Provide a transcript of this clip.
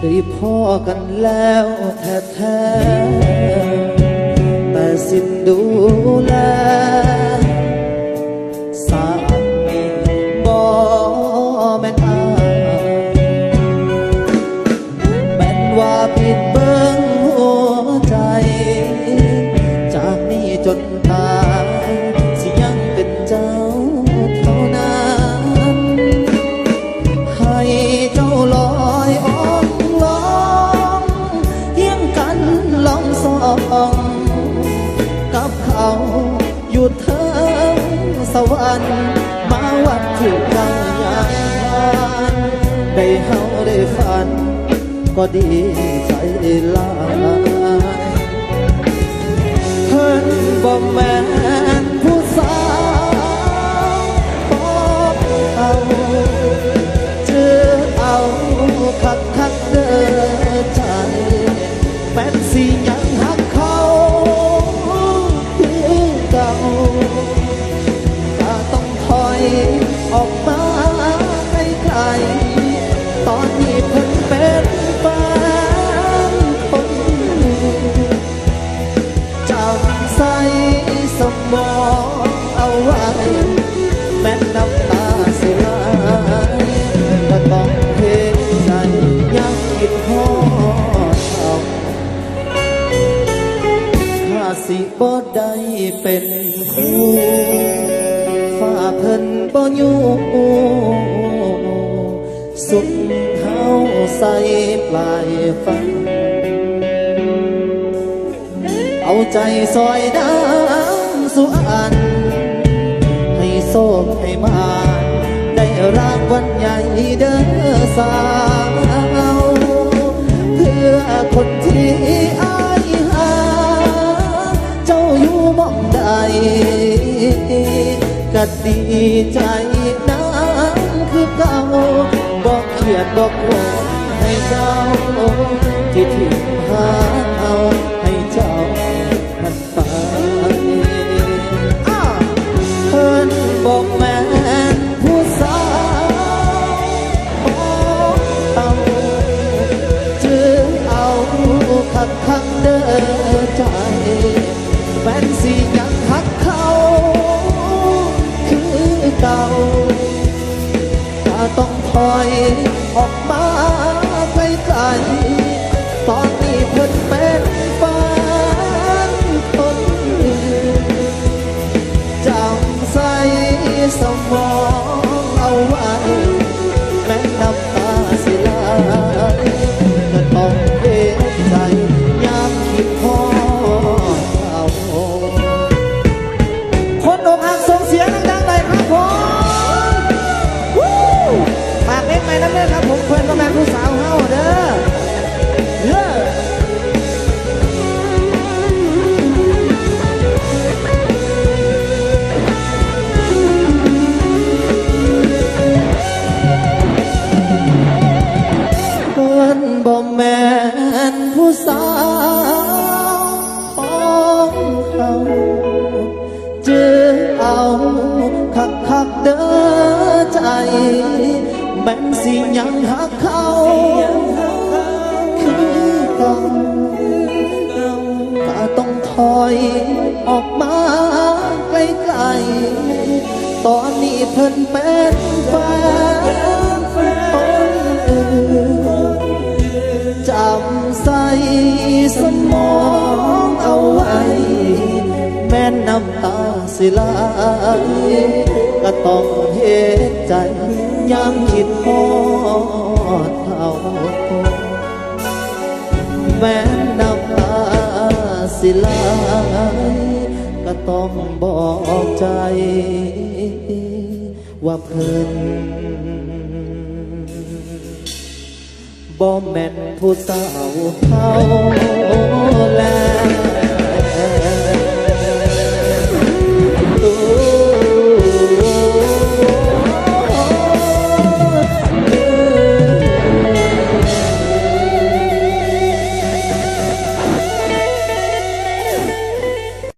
ได้พ่อกันแล้วแท้ๆแต่สิ้นดูแล อยู่เทิงสวรรค์มาวัดคือกังยานได้เฮาได้ฝัน ก็ดีใจลายเพิ่นบ่แม่ ตอนนี้เพิ่นเป็นแฟนคนจำใส่สมองเอาไว้ แม้น้ำตาเสียก็ต้องเห็นใจยังคิดพอเขาถ้าสิบ่ได้เป็นคู่ฝ้าเพิ่นบ่อยู่ สุดเฮาใส่ปลายฟ้าเอาใจซอยน้ำสุอัน ให้โซกให้มา ได้รางวัลใหญ่เด้อสาว เพื่อคนที่อายหา เจ้าอยู่มองใดก็ดีใจน้ำคือเก่า บอกเขียนบอกโอนให้เจ้าที่ทิ้งหาเอาให้เจ้ามันไปอ้าเพิ่นบอกแม่นผู้สาวบอกเอาจือเอาคักคักเด้อใจแฟน ออยออกมาไกลๆตอนนี้เพิ่นเป็นฝันคนอื่นจำใส่สมอง ฝากเล็กไปน้ำเด้อครับผมเพื่อนก็แม่ผู้สาวฮะ ยังหักเขาคือเก่าก็ต้องถอยออกมาไกลๆตอนนี้เพิ่นเป็นแฟนคนอื่นจำใส่สมองเอาไว้ แม่น้ำตาสิไหล ก็ต้องเห็นใจยังคิดพอดเขาแม่น้ำตาสิไหลก็ต้องบอกใจ ว่าเพิ่นบ่แม่นผู้สาวเขา